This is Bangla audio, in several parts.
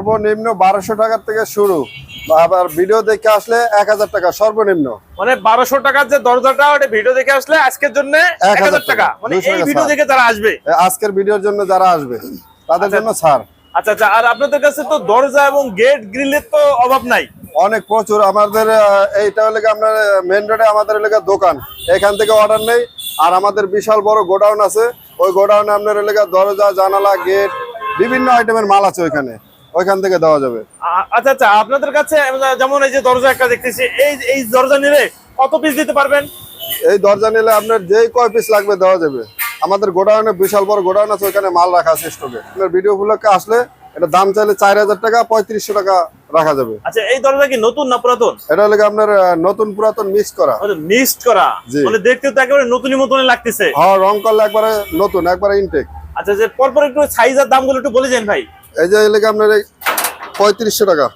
সর্বনিম্ন বারোশো টাকার থেকে শুরু। আবার ভিডিও দেখে আসলে এক হাজার টাকা সর্বনিম্ন। মানে বারোশো টাকার যে দরজাটা ওটা ভিডিও দেখে আসলে আজকের জন্য এক হাজার টাকা। মানে এই ভিডিও দেখে যারা আসবে। আজকের ভিডিওর জন্য যারা আসবে তাদের আচ্ছা। জন্য ছাড়। আচ্ছা আচ্ছা আর আপনাদের কাছে তো দরজা এবং গেট গ্রিলের তো অভাব নাই। অনেক প্রচুর। আমাদের এইটা হলে আপনার মেন রোডে আমাদের এলাকা দোকান। এখান থেকে অর্ডার নেই। আর আমাদের বিশাল বড় গোডাউন আছে। ওই গোডাউনে আপনার এলাকা দরজা জানালা গেট বিভিন্ন আইটেমের মাল আছে ওইখানে। ওইখান থেকে দেওয়া যাবে। আচ্ছা আচ্ছা আপনাদের কাছে যেমন এই যে দরজা একটা দেখতেছি এই এই দরজা নিলে কত পিস দিতে পারবেন? এই দরজা নিলে আপনার যেই কয় পিস লাগবে দেওয়া যাবে। আমাদের গোডাউনে বিশাল বড় গোডাউন আছে ওইখানে মাল রাখা আছে স্টকে আপনার ভিডিও গুলোকে আসলে এটা দাম চাইলে চার হাজার টাকা পঁয়ত্রিশশো টাকা রাখা যাবে। আচ্ছা এই দরজা কি নতুন না পুরাতন? এটা হলে আপনার নতুন পুরাতন মিক্স করা। মিক্সড করা। মানে দেখতে তো একেবারে নতুনই মতনই লাগতেছে। হ্যাঁ রং করলে একবারে নতুন একবারে ইনটেক আচ্ছা যে পরপর একটু সাইজ আর দামগুলো একটু বলে যান ভাই। এই যে আপনার এই পঁয়ত্রিশশো টাকা।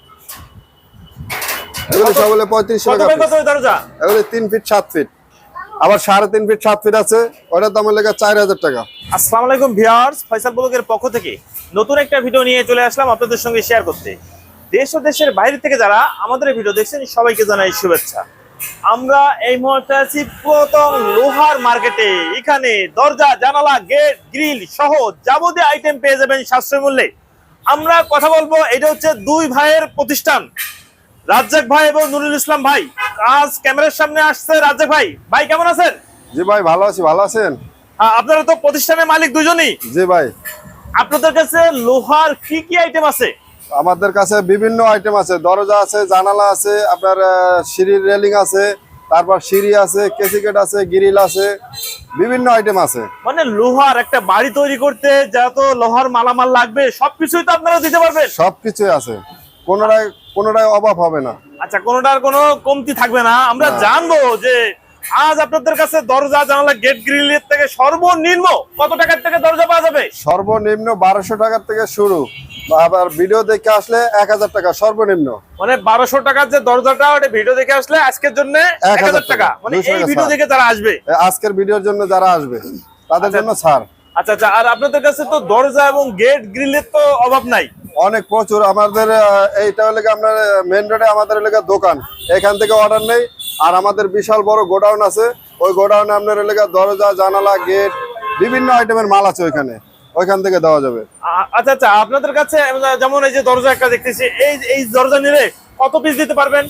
এগুলো সব হলে পঁয়ত্রিশশো টাকা বাই কত piece। ওই দরজা? এগুলো তিন ফিট সাত ফিট। আবার সাড়ে তিন ফিট সাত ফিট আছে। ওটার দাম লেগে চার হাজার টাকা। আসসালামু আলাইকুম ভিউয়ার্স ফয়সাল ব্লগের পক্ষ থেকে নতুন একটা ভিডিও নিয়ে চলে আসলাম আপনাদের সঙ্গে শেয়ার করতে। দেশ ও দেশের বাইরে থেকে যারা আমাদের ভিডিও দেখছেন সবাইকে জানাই শুভেচ্ছা। আমরা এই মুহূর্তে আছি লোহার মার্কেটে। এখানে দরজা জানালা গেট গ্রিল সহ যাবতীয় আইটেম পেয়ে যাবেন সাশ্রয় মূল্যে আমরা কথা বলব এটা হচ্ছে দুই ভাইয়ের প্রতিষ্ঠান। রাজ্জাক ভাই এবং নুরুল ইসলাম ভাই। আজ ক্যামেরার সামনে আসছে রাজ্জাক ভাই। ভাই কেমন আছেন? জি ভাই ভালো আছি ভালো আছেন? হ্যাঁ, আপনারা তো প্রতিষ্ঠানের মালিক দুজনই। জি ভাই। আপনাদের কাছে লোহার কি কি আইটেম আছে? আমাদের কাছে বিভিন্ন আইটেম আছে। দরজা আছে জানালা আছে আপনার সিঁড়ির রেলিং আছে তারপর সিঁড়ি আছে কেসিকেট আছে গ্রিল আছে বিভিন্ন আইটেম আছে। মানে লোহার একটা বাড়ি তৈরি করতে যা তো লোহার মালামাল লাগবে সবকিছুই তো আপনারা দিতে পারবেন? সবকিছুই আছে। কোনোটাই কোনোটাই অভাব হবে না। আচ্ছা কোনোটার কোনো কমতি থাকবে না। আমরা জানব যে আজ আপনাদের কাছে দরজা জানালা গেট গ্রিলের থেকে সর্বনিম্ন কত টাকার থেকে দরজা পাওয়া যাবে? সর্বনিম্ন বারোশো টাকার থেকে শুরু। আবার ভিডিও দেখে আসলে এক হাজার টাকা সর্বনিম্ন। মানে বারোশো টাকার যে দরজাটা ওটা ভিডিও দেখে আসলে আজকের জন্য এক হাজার টাকা। মানে এই ভিডিও দেখে যারা আসবে। আজকের ভিডিওর জন্য যারা আসবে তাদের জন্য ছাড়। আচ্ছা আচ্ছা আর আপনাদের কাছে তো দরজা এবং গেট গ্রিলের তো অভাব নাই। অনেক প্রচুর। আমাদের এইটা হলে আপনার মেন রোডে আমাদের এলাকা দোকান। এখান থেকে অর্ডার নেই। আর আমাদের বিশাল বড় গোডাউন আছে। ওই গোডাউনে আপনার এলাকা দরজা জানালা গেট বিভিন্ন আইটেমের মাল আছে ওইখানে। ওইখান থেকে দেওয়া যাবে। আচ্ছা আচ্ছা আপনাদের কাছে যেমন এই যে দরজা একটা দেখতেছি এই এই দরজা নিলে কত পিস দিতে পারবেন?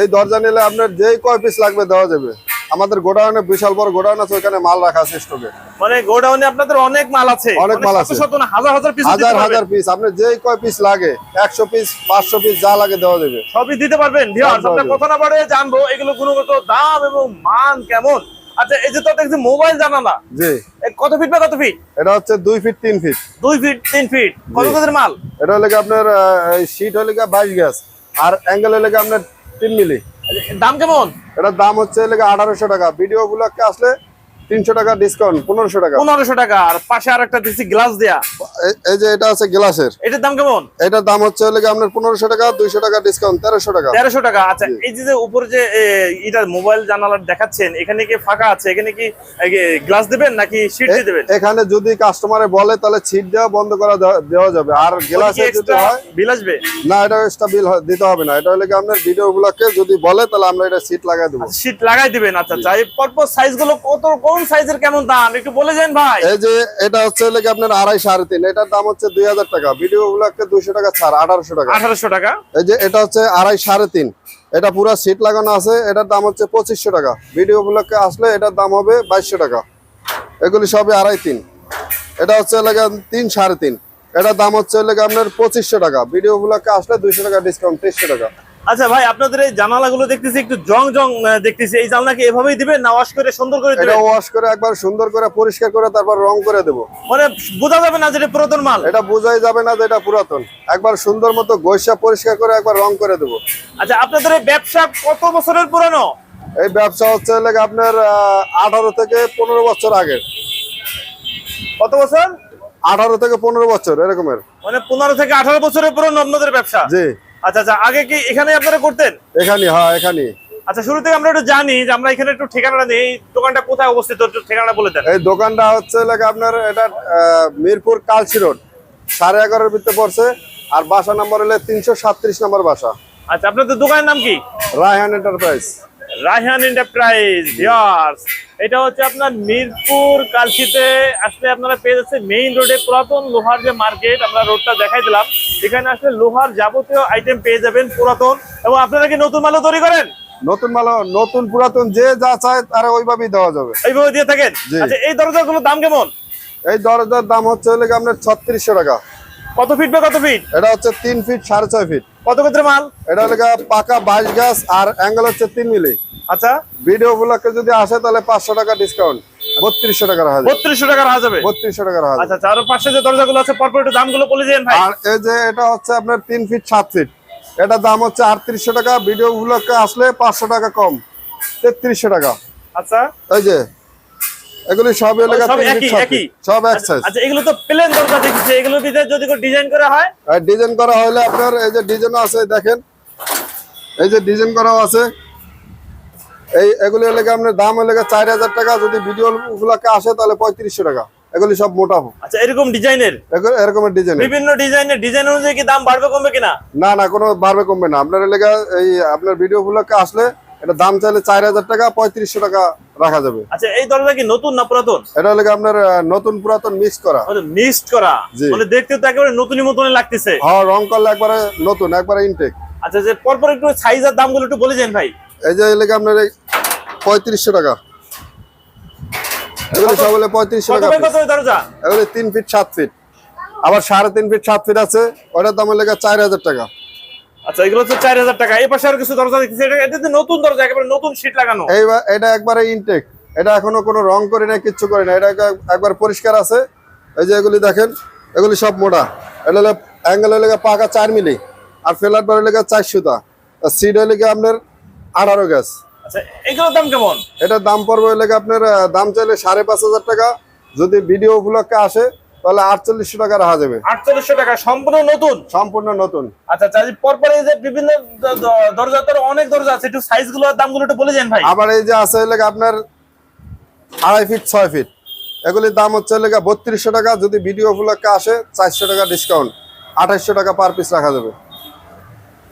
এই দরজা নিলে আপনার যেই কয় পিস লাগবে দেওয়া যাবে। আমাদের গোডাউনে বিশাল বড় গোডাউন আছে ওইখানে মাল রাখা আছে স্টকে মানে গোডাউনে আপনাদের অনেক মাল আছে। অনেক মানে মাল আছে। শত হাজার হাজার পিস হাজার হাজার পিস আপনার যেই কয় পিস লাগে একশো পিস পাঁচশো পিস যা লাগে দেওয়া যাবে। সবই দিতে পারবেন ভিউয়ার্স আপনার। কথা না বাড়ে জানব এগুলো গুণগত দাম এবং মান কেমন? আচ্ছা এই যে তো দেখছি মোবাইল জানালা জি। কত ফিট বা কত ফিট এটা হচ্ছে দুই ফিট তিন ফিট দুই ফিট তিন ফিট কত গজের মাল? এটা হলো কি আপনার শীট হলো কি বাইশ গ্যাস আর অ্যাঙ্গেল হলো কি আপনার তিন মিলি দাম কেমন? এটার দাম হচ্ছে লেগে আঠারোশো টাকা। ভিডিও গুলোকে আসলে তিনশো টাকা ডিসকাউন্ট পনেরোশো টাকা। 1500 টাকা। আর পাশে আরেকটা দিচ্ছি গ্লাস দেয়া। এই- যে এটা আছে গ্লাসের। এটার দাম কেমন? এটার দাম হচ্ছে লেগে আপনার পনেরোশো টাকা দুইশো টাকা ডিসকাউন্ট তেরোশো টাকা। তেরোশো টাকা আচ্ছা এই যে উপরে যে এটা মোবাইল জানালার দেখাচ্ছেন এখানে কি ফাঁকা আছে? এখানে কি গ্লাস দিবেন নাকি সিট দিয়ে দেবেন? এখানে যদি কাস্টমারে বলে তাহলে ছিট দেওয়া বন্ধ করা দেওয়া- যাবে। আর গ্লাসে যদি হয় বিল আসবে? না এটা এক্সট্রা বিল দিতে হবে না। এটা হলে কি আপনার ভিডিও গুলোকে যদি বলে তাহলে আমরা এটা সিট লাগাই দেবো। সিট লাগাই দিবেন আচ্ছা আচ্ছা এই পরপর সাইজগুলো কত কোন সাইজের কেমন দাম? একটু বলে যান ভাই। এই যে এটা হচ্ছে লেগে আপনার আড়াই সাড়ে তিন। এটার দাম হচ্ছে দুই হাজার টাকা। ভিডিও গুলোকে দুইশো টাকা ছাড় আঠারোশো টাকা। আঠারোশো টাকা? এই যে এটা হচ্ছে আড়াই সাড়ে তিন। এটা পুরো সিট লাগানো আছে এটার দাম হচ্ছে পঁচিশশো টাকা। ভিডিও গুলোকে আসলে এটার দাম হবে বাইশশো টাকা। এগুলি সবই আড়াই তিন। এটা হচ্ছে এলাকা তিন সাড়ে তিন। এটার দাম হচ্ছে এলাকা আপনার পঁচিশশো টাকা। ভিডিও গুলোকে আসলে দুইশো টাকা ডিসকাউন্ট তেইশশো টাকা। আচ্ছা ভাই আপনাদের এই জানালাগুলো দেখতেছি একটু জং জং দেখতেছি। এই জানলা কি এভাবেই দিবেন না ওয়াশ করে সুন্দর করে এটা দিবেন? ওয়াশ করে একবার সুন্দর করে পরিষ্কার করে তারপর রং করে দেবো। মানে বোঝা যাবে না যেটা পুরাতন মাল? এটা বোঝাই যাবে না যে এটা পুরাতন। একবার সুন্দর মতো গৈসা পরিষ্কার করে একবার রং করে দেবো। আচ্ছা আপনাদের এই ব্যবসা কত বছরের পুরানো? এই ব্যবসা হচ্ছে লেগে আপনার আঠারো থেকে পনেরো বছর আগের। কত বছর? আঠারো থেকে পনেরো বছর এরকমের। মানে পনেরো থেকে আঠারো বছরের পুরনো আপনাদের ব্যবসা? জি। আচ্ছা আচ্ছা আগে কি এখানে আপনারা করতেন? এখানে হ্যাঁ এখানে আচ্ছা শুরু থেকে আমরা একটু জানি যে আমরা এখানে একটু ঠিকানা নেই। দোকানটা কোথায় অবস্থিত একটু ঠিকানা বলে দেন। এই দোকানটা হচ্ছে এলাকা আপনার এটা মিরপুর কালসি রোড। সাড়ে এগারোর ভিতরে পড়ছে আর বাসা নাম্বার হলে তিনশো সাতত্রিশ নাম্বার বাসা। আচ্ছা আপনাদের দোকানের নাম কি? রায়হান এন্টারপ্রাইজ রায়হান এন্টারপ্রাইজ এটা হচ্ছে আপনার মিরপুর কালকিতে আসলে আপনারা পেয়ে যাচ্ছে মেইন রোডে পুরাতন লোহার যে মার্কেট আমরা রোডটা দেখাই দিলাম। এখানে আসলে লোহার যাবতীয় আইটেম পেয়ে যাবেন পুরাতন। এবং আপনারা কি নতুন মালও তৈরি করেন? নতুন মাল নতুন পুরাতন যে যা চায় তারা ওইভাবেই দেওয়া যাবে। ওইভাবে দিয়ে থাকেন। আচ্ছা এই দরজাগুলোর দাম কেমন? এই দরজার দাম হচ্ছে হলে আপনার ছত্রিশশো টাকা। কত ফিট বা কত ফিট এটা হচ্ছে তিন ফিট সাড়ে ছয় ফিট কত ক্ষেত্রে মাল? এটা হলে পাকা বাইশ গাছ আর অ্যাঙ্গেল হচ্ছে তিন মিলি। আচ্ছা। ভিডিও গুলোকে যদি আসে তাহলে পাঁচশো টাকা ডিসকাউন্ট বত্রিশশো যাবে বত্রিশশো টাকা রাখা যাবে বত্রিশশো টাকা রাখা যাবে আচ্ছা আচ্ছা আরও পাশে যে দরজাগুলো আছে পরপর একটু দামগুলো বলে দিন ভাই। আর এই যে এটা হচ্ছে আপনার তিন ফিট সাত ফিট দাম হচ্ছে আটত্রিশশো টাকা। ভিডিও গুলোকে আসলে পাঁচশো টাকা কম। তেত্রিশশো টাকা। আচ্ছা। এই যে এগুলি সব এলাকা সব সব এক সাইজ আচ্ছা এগুলো তো প্লেন দরজা দেখছি এগুলো ভিতরে যদি কোনো ডিজাইন করা হয়? আর ডিজাইন করা হলে আপনার এই যে ডিজাইন আছে দেখেন। এই যে ডিজাইন করা আছে। এই এগুলি এলাকা আপনার দাম এলাকা চার হাজার টাকা? যদি ভিডিও গুলাকে আসে তাহলে পঁয়ত্রিশশো টাকা। এগুলি সব মোটা আচ্ছা এরকম ডিজাইনের? এগুলো এরকমের ডিজাইন বিভিন্ন ডিজাইনের ডিজাইন অনুযায়ী কি দাম বাড়বে কমবে কিনা? না না কোনো বাড়বে কমবে না। আপনার এলাকা এই আপনার ভিডিও গুলোকে আসলে এটা দাম চাইলে চার হাজার টাকা পঁয়ত্রিশশো টাকা রাখা যাবে। আচ্ছা এই দরজা কি নতুন না পুরাতন? এটা এলাকা আপনার নতুন পুরাতন মিক্স করা। মিক্সড করা। মানে দেখতে তো একেবারে নতুনই মতনই লাগতেছে। হ্যাঁ রং করলে একবারে নতুন একবারে ইনটেক আচ্ছা যে পরপর একটু সাইজ আর দামগুলো একটু বলে যান ভাই। এই যে এলাকা আপনার এই পঁয়ত্রিশশো টাকা। এগুলো সব হলে পঁয়ত্রিশশো টাকা দরজা? এগুলো তিন ফিট সাত ফিট আবার সাড়ে তিন ফিট সাত ফিট আছে। ওটার দাম লেগে চার হাজার টাকা। আচ্ছা এগুলো চার হাজার টাকা। এই পাশে আর কিছু দরজা দেখতেছি। এটা এটা নতুন দরজা একেবারে নতুন শীট লাগানো। এই এটা একবারে ইনটেক এটা এখনও কোনো রং করে না কিচ্ছু করে না এটা একবার পরিষ্কার আছে। এই যে এগুলি দেখেন এগুলি সব মোটা। এটা হলো অ্যাঙ্গেল লেগে পাকা চার মিলি। আর ফেলার পরে লেগে চার সুতা। আর সিড লেগে আপনার আঠারো গ্যাস। আচ্ছা এগুলোর দাম কেমন? এটার দাম পড়বে আপনার দাম চাইলে সাড়ে পাঁচ হাজার টাকা। যদি ভিডিও উপলক্ষে আসে তাহলে আটচল্লিশশো টাকা রাখা যাবে। আটচল্লিশশো টাকা সম্পূর্ণ নতুন? সম্পূর্ণ নতুন। আচ্ছা আচ্ছা পরপর এই যে বিভিন্ন দরজা তো অনেক দরজা আছে একটু সাইজগুলো দামগুলো একটু বলে যান ভাই। আবার এই যে আছে লেগে আপনার আড়াই ফিট ছয় ফিট এগুলির দাম হচ্ছে লেগে বত্রিশশো টাকা যদি ভিডিও উপলক্ষে আসে চারশো টাকা ডিসকাউন্ট আঠাশশো টাকা পার পিস রাখা যাবে।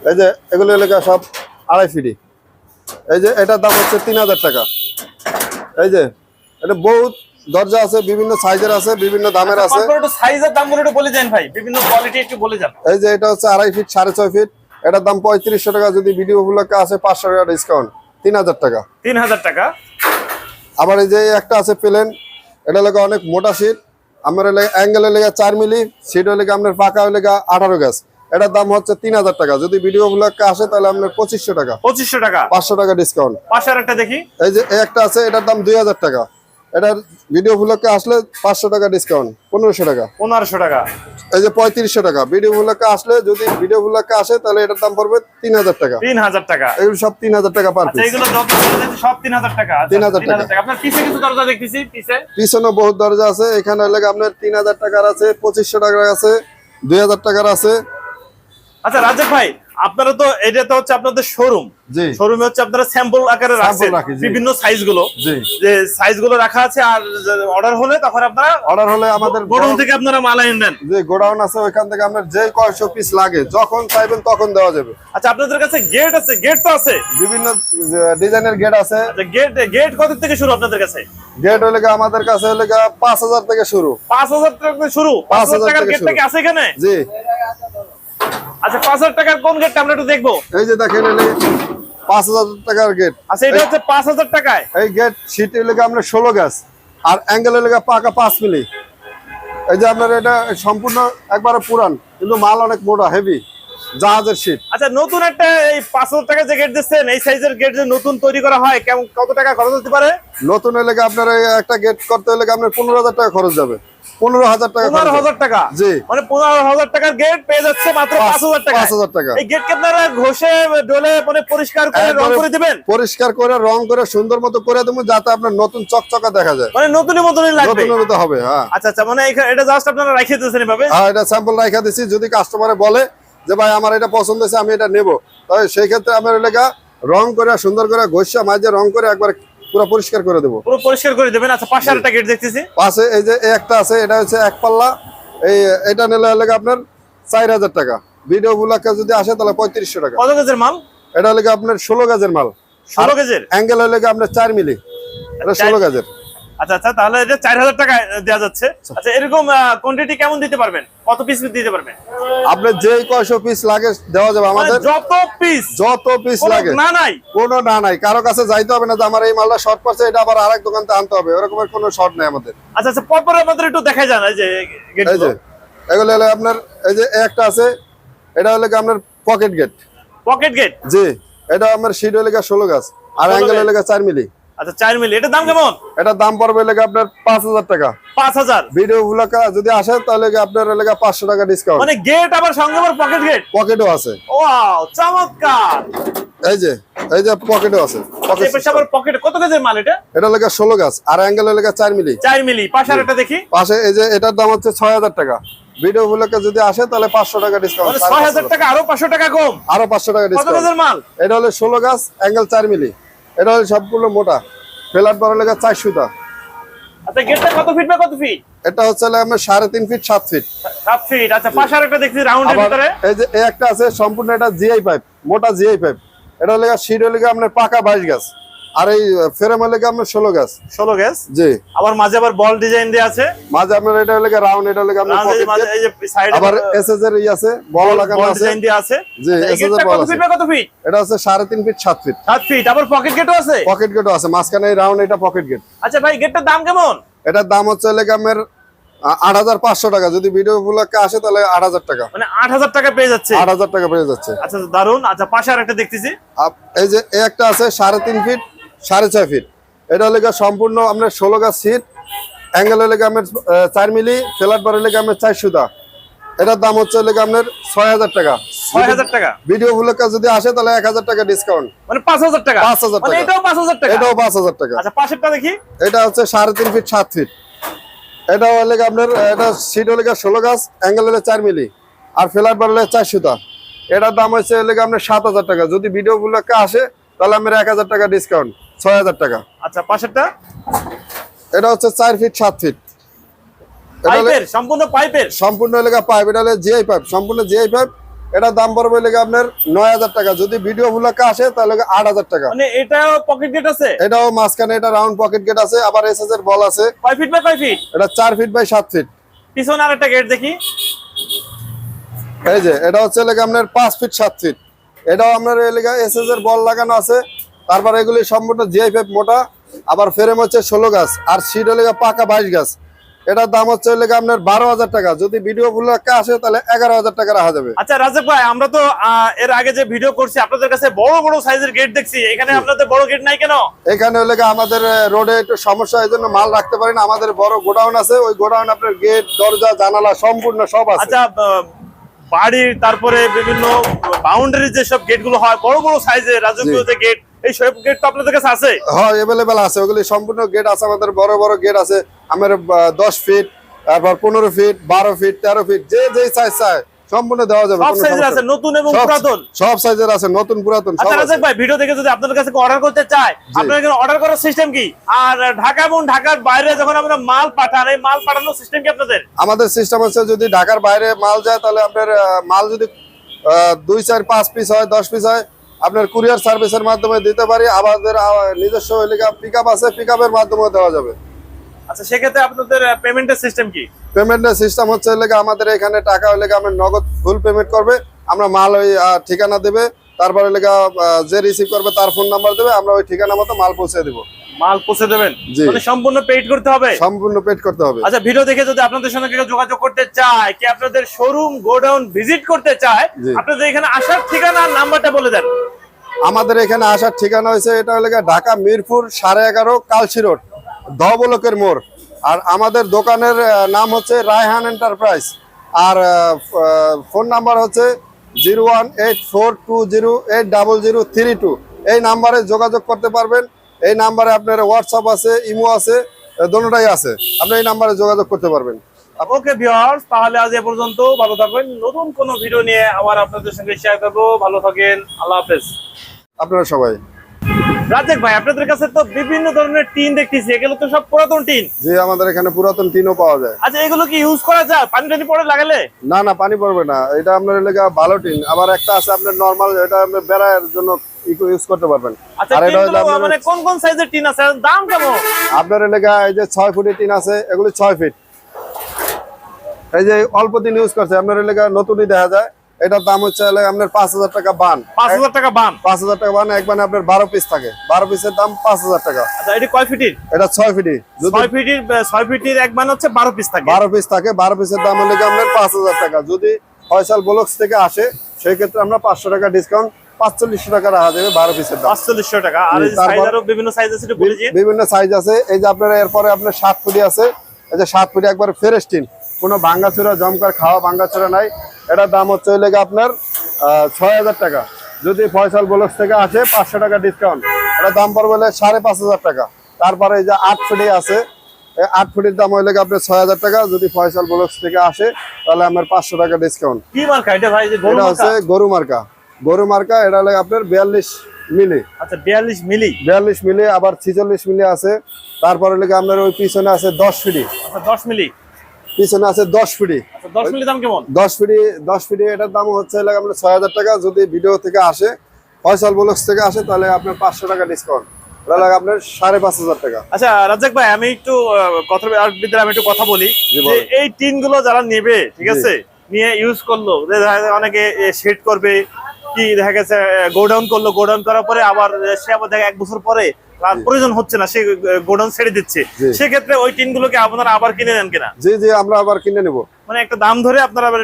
এই যে এগুলি লেগে সব আড়াই ফিটি এই যে এটার দাম হচ্ছে তিন হাজার টাকা। এই যে এটা বহুত দরজা আছে বিভিন্ন সাইজের আছে বিভিন্ন দামের আছে। সাইজের দামগুলো একটু বলে যান ভাই বিভিন্ন কোয়ালিটি একটু বলে যান। এই যে এটা হচ্ছে আড়াই ফিট সাড়ে ছয় ফিট এটার দাম পঁয়ত্রিশশো টাকা যদি ভিডিও উপলক্ষে আসে পাঁচশো টাকা ডিসকাউন্ট তিন হাজার টাকা। তিন হাজার টাকা। আবার এই যে একটা আছে প্লেন এটা লেগে অনেক মোটা সিট আমার অ্যাঙ্গেলের লেগে চার মিলি সিট হলে আপনার পাকা হলে আঠারো গ্যাস এটার দাম হচ্ছে তিন হাজার টাকা। যদি ভিডিও ব্লগকে আসে তাহলে আপনার পঁচিশশো টাকা। পঁচিশশো টাকা। পাঁচশো টাকা ডিসকাউন্ট পাশে আর একটা দেখি। এই যে একটা আছে এটার দাম দুই হাজার টাকা। এটার ভিডিও ব্লগকে আসলে পাঁচশো টাকা ডিসকাউন্ট পনেরোশো টাকা। পনেরোশো টাকা। এই যে পঁয়ত্রিশশো টাকা। ভিডিও ব্লগকে আসলে যদি ভিডিও ব্লগকে আসে তাহলে এটার দাম পড়বে তিন হাজার টাকা। তিন হাজার টাকা। এগুলো সব তিন হাজার টাকা পার আচ্ছা পিস সব তিন হাজার টাকা। আচ্ছা, 3000 টাকা। আপনার পিছে কিছু দরজা দেখতেছি পিছে। পিছনে বহুত দরজা আছে। এখানে হলে আপনার তিন হাজার টাকার আছে পঁচিশশো টাকার আছে দুই হাজার টাকার আছে। আচ্ছা রাজেশ ভাই আপনারা তো এটা তো হচ্ছে আপনাদের শোরুম শোরুমে হচ্ছে আপনারা স্যাম্পল আকারে রাখছেন। বিভিন্ন সাইজগুলো। যে সাইজগুলো রাখা আছে আর অর্ডার হলে তখন আপনারা অর্ডার হলে আমাদের গোডাউন থেকে আপনারা মাল এনে দেন যে গোডাউন আছে ওইখান থেকে আপনার যে কয়শো পিস লাগে যখন চাইবেন তখন দেওয়া যাবে। আচ্ছা আপনাদের কাছে গেট আছে গেট তো আছে। বিভিন্ন ডিজাইনের গেট আছে। আচ্ছা গেট গেট কত থেকে শুরু আপনাদের কাছে? গেট হলে আমাদের কাছে হলে পাঁচ হাজার থেকে শুরু। পাঁচ হাজার টাকা থেকে শুরু? পাঁচ হাজার 5,000 টাকার গেট থেকে আছে এখানে? জি। আচ্ছা পাঁচ হাজার টাকার কোন গেটটা আমরা একটু দেখব? এই যে দেখেন পাঁচ হাজার টাকার গেট আচ্ছা এটা হচ্ছে পাঁচ হাজার টাকায়? এই গেট সিট লেগে আপনার ষোলো গ্যাস আর অ্যাঙ্গেল লেগে পাকা পাঁচ মিলি। এই যে আপনার এটা সম্পূর্ণ একবারে পুরান কিন্তু মাল অনেক মোটা হেভি জাহাজের সিট আচ্ছা নতুন একটা এই পাঁচ হাজার টাকা যে গেট দিচ্ছেন এই সাইজের গেট যে নতুন তৈরি করা হয় কেমন কত টাকা খরচ হতে পারে? নতুন এলাকা আপনার একটা গেট করতে হলে আপনার পনেরো হাজার টাকা খরচ যাবে। পনেরো হাজার টাকা পনেরো হাজার টাকা? জি। মানে পনেরো হাজার টাকার গেট পেয়ে যাচ্ছে মাত্র পাঁচ- পাঁচ হাজার টাকা। পাঁচ হাজার টাকা। এই গেটকে আপনারা ঘষে ডলে মানে পরিষ্কার করে রং করে দিবেন? পরিষ্কার করে রং করে সুন্দর মতো করে দেবো যাতে আপনার নতুন চকচকা দেখা যায়। মানে মতনই লাগবে? মতো হবে হ্যাঁ। আচ্ছা আচ্ছা মানে এটা জাস্ট আপনারা রাখিয়ে দিয়েছেন এভাবে? হ্যাঁ এটা স্যাম্পল যদি কাস্টমারে বলে যে ভাই আমার এটা পছন্দ হয়েছে আমি এটা নেব। তাহলে সেই ক্ষেত্রে আমার এলাকা রং করে সুন্দর করে ঘষা মাঝে রং করে একবার পুরো পরিষ্কার করে দেবো। পুরো পরিষ্কার করে দেবেন? আচ্ছা পাশে আরেকটা গেট দেখতেছি। পাশে এই যে একটা আছে এটা হচ্ছে এক পাল্লা। এই এটা নিলে এলাকা আপনার চার হাজার টাকা। ভিডিও গুলাকে যদি আসে তাহলে পঁয়ত্রিশশো টাকা। কত গেজের মাল? এটা হলে আপনার ষোলো গাজের মাল। ষোলো গেজের? অ্যাঙ্গেল হলে আপনার চার মিলি? এটা ষোলো গাজের। আচ্ছা আচ্ছা তাহলে এটা চার হাজার টাকা দেওয়া যাচ্ছে। আচ্ছা এরকম কোয়ান্টিটি কেমন দিতে পারবেন? কত পিস দিতে পারবেন? আপনার যেই কয়শো পিস লাগে দেওয়া যাবে মানে আমাদের যত পিস যত পিস লাগে। না নাই। কোনো না নাই। কারও কাছে যাইতে হবে না যে আমার এই মালটা শর্ট পড়ছে এটা আবার আরেক দোকান থেকে আনতে হবে। ওরকমের কোনো শর্ট নেই আমাদের। আচ্ছা আচ্ছা পরপর আমাদের একটু দেখা যায় না এই যে এই যে এগুলো হলো আপনার এই যে একটা আছে এটা হলো আপনার পকেট গেট পকেট গেট জি এটা আমার সিট হলে ষোলো গাছ আর 16 অ্যাঙ্গেল। হলে চার মিলি। আচ্ছা চার মিলি। এটার দাম কেমন? এটার দাম পড়বে লেগে আপনার পাঁচ হাজার টাকা। পাঁচ হাজার। ভিডিও গুলাকা যদি আসে তাহলে আপনার লেগে পাঁচশো টাকা ডিসকাউন্ট মানে গেট আবার সঙ্গে আবার পকেট গেট পকেটও আছে। ওয়াও চমৎকার! এই যে এই যে পকেটও আছে। আচ্ছা, এই পকেট কত গেজের মাল এটা? এটা লেগে ষোলো গাছ আর অ্যাঙ্গেল লেগে চার মিলি। চার মিলি। পাশে দেখি। পাশে এই যে এটার দাম হচ্ছে ছয় হাজার টাকা। ভিডিও গুলোকে যদি আসে তাহলে পাঁচশো টাকা ডিসকাউন্ট মানে ছয় হাজার টাকা আরও পাঁচশো টাকা কম। আরও পাঁচশো টাকা কত ডিসকাউন্ট মাল? এটা হলো ষোলো গাছ অ্যাঙ্গেল চার মিলি। এটা হচ্ছে সবগুলো মোটা। ফেলার পরে লেগে চার সুতা। আচ্ছা গেটটা কত ফিট বা কত ফিট এটা হচ্ছে আপনার সাড়ে তিন ফিট সাত ফিট সাত ফিট আচ্ছা পাশে আর একটা দেখছি রাউন্ডের ভিতরে। এই যে এই একটা আছে সম্পূর্ণ এটা জিআই পাইপ মোটা জিআই পাইপ এটা হলে সিট হলে গিয়ে আপনার পাকা বাইশ গাছ। আর এই ফ্রেম হলে আপনার ষোলো গাছ? ষোলো গ্যাস জি। আবার মাঝে আবার বল ডিজাইন দেওয়া আছে। মাঝে আপনার এটা হলে রাউন্ড এটা হলে আবার এর আছে বড় লাগানো বল আছে। ডিজাইন আছে। জি আচ্ছা, এর বল কত আছে। ফিট কত ফিট এটা হচ্ছে সাড়ে তিন ফিট সাত ফিট সাত ফিট আবার পকেট গেটও আছে? পকেট গেটও আছে মাঝখানে রাউন্ড এটা পকেট গেট আচ্ছা ভাই গেটটার দাম কেমন? এটার দাম হচ্ছে আমার আট হাজার পাঁচশো টাকা। যদি ভিডিও গুলোকে আসে তাহলে আট হাজার টাকা। মানে আট হাজার টাকা পেয়ে যাচ্ছে। আট হাজার টাকা পেয়ে যাচ্ছে। আচ্ছা দারুণ আচ্ছা পাশে আর একটা দেখতেছি এই যে একটা আছে সাড়ে তিন ফিট সাড়ে ছয় ফিট এটা হলে গিয়ে সম্পূর্ণ আপনার ষোলো গাছ সিট অ্যাঙ্গেল হলে গিয়ে আপনার চার মিলি ফ্ল্যাট বার হলে গিয়ে আপনার চার সুতা। এটার দাম হচ্ছে হলে গিয়ে আপনার ছয় হাজার টাকা। ছয় হাজার টাকা? ভিডিও যদি আসে তাহলে এক হাজার টাকা ডিসকাউন্ট মানে পাঁচ হাজার টাকা? 5,000 মানে টাকা। এটাও পাঁচ হাজার টাকা? এটাও পাঁচ হাজার টাকা। আচ্ছা পাশেরটা দেখি। এটা হচ্ছে সাড়ে তিন ফিট সাত ফিট এটা হলে আপনার এটা সিট হলে ষোলো গাছ অ্যাঙ্গেল হলে চার মিলি। আর ফ্ল্যাট বার হলে চার সুতা। এটার দাম হচ্ছে হলে আপনার সাত হাজার টাকা। যদি ভিডিও গুলোকে আসে তাহলে আমার এক হাজার টাকা ডিসকাউন্ট ছয় হাজার টাকা। আচ্ছা পাশেরটা? এটা হচ্ছে চার ফিট সাত ফিট এটা পাইপের সম্পূর্ণ পাইপের? সম্পূর্ণ এলাকা পাইপ এটা হলে জিআই পাইপ সম্পূর্ণ জিআই পাইপ এটার দাম পড়বে লেগে আপনার নয় হাজার টাকা। যদি ভিডিও গুলোকে আসে তাহলে আট হাজার টাকা। মানে এটাও পকেট গেট আছে? এটাও মাঝখানে এটা রাউন্ড পকেট গেট আছে আবার এসএস এর বল আছে। কয় ফিট বাই কয় ফিট এটা চার ফিট বাই সাত ফিট পিছনে আর একটা গেট দেখি। এই যে এটা হচ্ছে লেগে আপনার পাঁচ ফিট সাত ফিট এটাও আপনার এলাকা এসএস এর বল লাগানো আছে। তারপর এগুলি সম্পূর্ণ জিআই পাইপ মোটা আবার ফ্রেম হচ্ছে ষোলো গাছ আর সিট হলে পাকা বাইশ গাছ। এটার দাম হচ্ছে লেগে আপনার বারো হাজার টাকা। যদি ভিডিও গুলোকে আসে তাহলে এগারো হাজার টাকা রাখা যাবে। আচ্ছা রাজেব ভাই আমরা তো এর আগে যে ভিডিও করছি আপনাদের কাছে বড় বড় সাইজের গেট দেখছি। এখানে আপনাদের বড় গেট নাই কেন? এখানে হলে আমাদের রোডে একটু সমস্যা এই জন্য মাল রাখতে পারি না। আমাদের বড় গোডাউন আছে। ওই গোডাউন আপনার গেট দরজা জানালা সম্পূর্ণ সব আছে। আচ্ছা বাড়ির তারপরে বিভিন্ন বাউন্ডারি যেসব গেটগুলো হয় বড় বড় সাইজের রাজকীয় যে গেট এই সব গেট তো আপনাদের কাছে আছে? হ্যাঁ আছে। ওগুলি সম্পূর্ণ গেট আছে। আমাদের বড় বড় গেট আছে। আমার দশ ফিট তারপর পনেরো ফিট বারো ফিট তেরো ফিট যে যে সাইজ চায় সম্পূর্ণ দেওয়া যাবে সব সাইজের আছে। নতুন এবং পুরাতন। সব সাইজের আছে নতুন পুরাতন সব আচ্ছা। ভাই ভিডিও দেখে যদি আপনাদের কাছে অর্ডার করতে চায় আপনার এখানে অর্ডার করার সিস্টেম কি? আর ঢাকা এবং ঢাকার বাইরে যখন আপনারা মাল পাঠান এই মাল পাঠানোর সিস্টেম কি আপনাদের? আমাদের সিস্টেম আছে যদি ঢাকার বাইরে মাল যায় তাহলে আপনার মাল যদি দুই চার পাঁচ পিস হয় দশ পিস হয় আপনার কুরিয়ার সার্ভিসের মাধ্যমে দিতে পারি আমাদের নিজস্ব এলাকা পিক আপ আছে পিক আপের মাধ্যমে দেওয়া যাবে। আচ্ছা সেক্ষেত্রে আপনাদের পেমেন্টের সিস্টেম কি? পেমেন্টের সিস্টেম হচ্ছে লেগে আমাদের এখানে টাকা এলাকা আমরা নগদ ফুল পেমেন্ট করবে আমরা মাল ওই ঠিকানা দেবে তারপরে এলাকা যে রিসিভ করবে তার ফোন নাম্বার দেবে আমরা ওই ঠিকানা মতো মাল পৌঁছে দেবো। মাল পৌঁছে দেবেন? মানে সম্পূর্ণ পেইড করতে হবে? সম্পূর্ণ পেড করতে হবে। আচ্ছা ভিডিও দেখে যদি আপনাদের সঙ্গে কেউ যোগাযোগ করতে চায় কি আপনাদের শোরুম গোডাউন ভিজিট করতে চায় আপনাদের এখানে আসার ঠিকানা আর নাম্বারটা বলে দেন। আমাদের এখানে আসার ঠিকানা হয়েছে এটা হলো ঢাকা মিরপুর সাড়ে এগারো কালসি রোড ধবলকের মোড়। আর আমাদের দোকানের নাম হচ্ছে রায়হান এন্টারপ্রাইজ আর ফোন নাম্বার হচ্ছে zero one eight four two zero eight double zero three two. এই নাম্বারে যোগাযোগ করতে পারবেন। এই নাম্বারে আপনার হোয়াটসঅ্যাপ আছে ইমো আছে দোনোটাই আছে। আপনি এই নাম্বারে যোগাযোগ করতে পারবেন। ওকে ভিউয়ার্স তাহলে আজ এ পর্যন্ত ভালো থাকবেন। নতুন কোনো ভিডিও নিয়ে আবার আপনাদের সঙ্গে শেয়ার করব। ভালো থাকেন। আল্লাহ হাফেজ। আপনারা সবাই। রাজেক ভাই আপনাদের কাছে তো বিভিন্ন ধরনের টিন দেখতেছি। এগুলো তো সব পুরাতন টিন। যে আমাদের এখানে পুরাতন টিনও পাওয়া যায়। আচ্ছা এগুলো কি ইউজ করা যায়? পানি টানি পড়ে লাগালে? না না পানি পড়বে না। এটা আপনার এলাকা ভালো টিন। আবার একটা আছে আপনার নর্মাল এটা আপনার বেড়ার জন্য ইউজ করতে পারবেন। আচ্ছা আর এটা হলো আপনার মানে কোন কোন সাইজের টিন আছে? দাম কেমন? আপনার এলাকা এই যে ছয় ফুটের টিন আছে এগুলি ছয় ফিট এই যে অল্প দিন ইউজ করছে আপনার এলাকা নতুনই দেখা যায়। এটার দাম হচ্ছে আপনার পাঁচ হাজার টাকা বান। পাঁচ হাজার টাকা বান? পাঁচ হাজার টাকা বান এক বানে আপনার বারো পিস থাকে। বারো পিসের দাম পাঁচ হাজার টাকা। আচ্ছা এটি কয় ফিটির এটা ছয় ফিটি ছয় ফিটির ছয় ফিটির এক মান হচ্ছে বারো পিস থাকে। বারো পিস থাকে বারো পিসের দাম হলে আপনার পাঁচ হাজার টাকা। যদি ফয়সাল ব্লকস থেকে আসে সেই ক্ষেত্রে আমরা পাঁচশো টাকা ডিসকাউন্ট পাঁচচল্লিশশো টাকা রাখা যাবে বারো পিসের দাম। পাঁচচল্লিশশো টাকা। আর সাইজ আরও বিভিন্ন সাইজ আছে বলে দিন বিভিন্ন সাইজ আছে। এই যে আপনার এরপরে আপনার ফুটি আছে। এই যে সাত ফুটি একবার ফেরেস্টিন কোনো ভাঙ্গাচুরা জমকার খাওয়া ভাঙ্গাচুরা নাই। এটার দাম হচ্ছে হইলে আপনার ছয় হাজার টাকা। যদি ফয়সাল ব্লকস থেকে আসে পাঁচশো টাকা ডিসকাউন্ট এটার দাম পড়বে হলে সাড়ে পাঁচ হাজার টাকা। তারপরে এই যে আট ফুটি আছে আট ফুটির দাম হইলে আপনার ছয় হাজার টাকা। যদি ফয়সাল ব্লকস থেকে আসে তাহলে আমার পাঁচশো টাকা ডিসকাউন্ট কি মার্কা? এটা ভাই এটা হচ্ছে গরু মার্কা। গরু মার্কা এটা লাগে আপনার বিয়াল্লিশ মিলি। আচ্ছা বিয়াল্লিশ মিলি? বিয়াল্লিশ মিলি আবার ছিচল্লিশ মিলি আছে। তারপরে লেগে আপনার ওই পিছনে আছে দশ ফিটি আচ্ছা দশ মিলি? পিছনে আছে দশ ফিটি আচ্ছা দশ মিলি দাম কেমন? দশ ফিটি দশ ফিটি এটার দাম হচ্ছে লাগে আপনার ছয় হাজার টাকা। যদি ভিডিও থেকে আসে ফয়সাল ব্লগস থেকে আসে তাহলে আপনার পাঁচশো টাকা ডিসকাউন্ট ওটা লাগে আপনার সাড়ে পাঁচ হাজার টাকা। আচ্ছা ভাই আমি একটু কথা বিদ্যালয় আমি একটু কথা বলি। যে এই টিনগুলো যারা নেবে ঠিক আছে নিয়ে ইউজ করল অনেকে শেড করবে কি দেখা গেছে গোডাউন করল গোডাউন করার পরে আবার সে আবার দেখা এক বছর পরে প্রয়োজন হচ্ছে না সে গোডাউন ছেড়ে দিচ্ছে। সেক্ষেত্রে ওই টিন গুলোকে আপনারা আবার কিনে নেন কিনা? জি জি আমরা আবার কিনে নেব। মানে একটা দাম ধরে আপনারা আবার।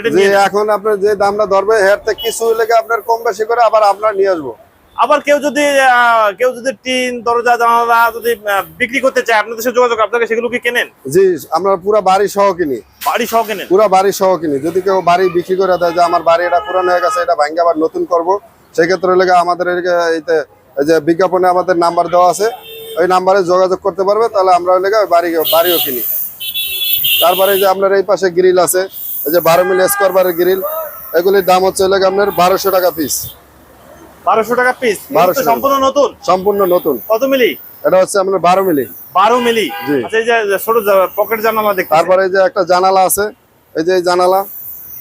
এখন আপনার যে দামটা ধরবে থেকে কিছু লেগে আপনার কম বেশি করে আবার আপনার নিয়ে আসব। আবার কেউ যদি কেউ যদি টিন দরজা জানালা যদি বিক্রি করতে চায় আপনাদের সাথে যোগাযোগ আপনাকে সেগুলো কি কেনেন? জি আমরা পুরো বাড়ি সহ কিনি। বাড়ি সহ কেনেন? পুরো বাড়ি সহ কিনি। যদি কেউ বাড়ি বিক্রি করে দেয় যে আমার বাড়ি এটা পুরানো হয়ে গেছে এটা ভাঙ্গে আবার নতুন করব সেক্ষেত্রে লেগে আমাদের এইতে এই যে বিজ্ঞাপনে আমাদের নাম্বার দেওয়া আছে ওই নাম্বারে যোগাযোগ করতে পারবে তাহলে আমরা লেগে বাড়ি বাড়িও কিনি। তারপরে যে আপনার এই পাশে গ্রিল আছে এই যে বারো মিলি স্কোয়ার বারের গ্রিল এগুলির দাম হচ্ছে লেগে আপনার বারোশো টাকা পিস। বারোশো টাকা পিস 1200 টাকা। সম্পূর্ণ নতুন? সম্পূর্ণ নতুন। কত মিলি? এটা হচ্ছে আপনার বারো মিলি। বারো মিলি। আচ্ছা এই যে ছোট পকেট জানালা দেখতে তারপরে এই যে একটা জানালা আছে এই যে জানালা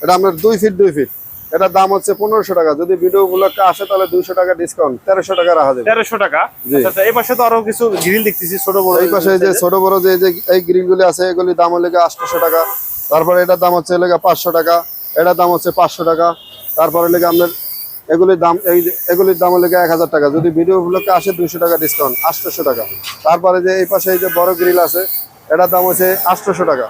এটা আপনার দুই ফিট দুই ফিট এটার দাম হচ্ছে পনেরোশো টাকা। যদি ভিডিও গুলোকে আসে তাহলে দুইশো টাকা ডিসকাউন্ট তেরোশো টাকা রাখা যাবে। তেরোশো টাকা। আচ্ছা, আচ্ছা, এই পাশে তো আরও কিছু গ্রিল দেখতেছি ছোট বড় এই পাশে এই যে ছোট বড় যে এই যে এই গ্রিল গুলি আছে এগুলির দাম হলে আটশোশো টাকা। তারপরে এটার দাম হচ্ছে লেগে পাঁচশো টাকা। এটার দাম হচ্ছে পাঁচশো টাকা। তারপরে লেগে আপনার এগুলির দাম এই এগুলির দাম হলে এক হাজার টাকা। যদি ভিডিও গুলোকে আসে দুইশো টাকা ডিসকাউন্ট আটশোশো টাকা। তারপরে যে এই পাশে এই যে বড় গ্রিল আছে এটার দাম হচ্ছে আটশোশো টাকা।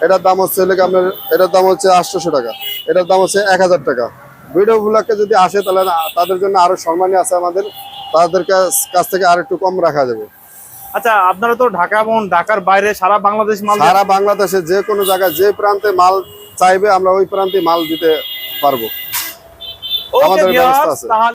এটার দাম হচ্ছে লেগে আপনার এটার দাম হচ্ছে আটশোশো টাকা। এটার দাম হচ্ছে এক হাজার টাকা। ভিডিও গুলোকে যদি আসে তাহলে তাদের জন্য আরও সম্মানী আছে আমাদের। তাদের কাছ- কাছ থেকে আর একটু কম রাখা যাবে। আচ্ছা আপনারা তো ঢাকা এবং ঢাকার বাইরে সারা বাংলাদেশ মাল সারা বাংলাদেশে যে কোনো জায়গায় যে প্রান্তে মাল চাইবে আমরা ওই প্রান্তে মাল দিতে পারব। Okay, আমাদের viewers, ব্যবস্থা আছে। তাহলে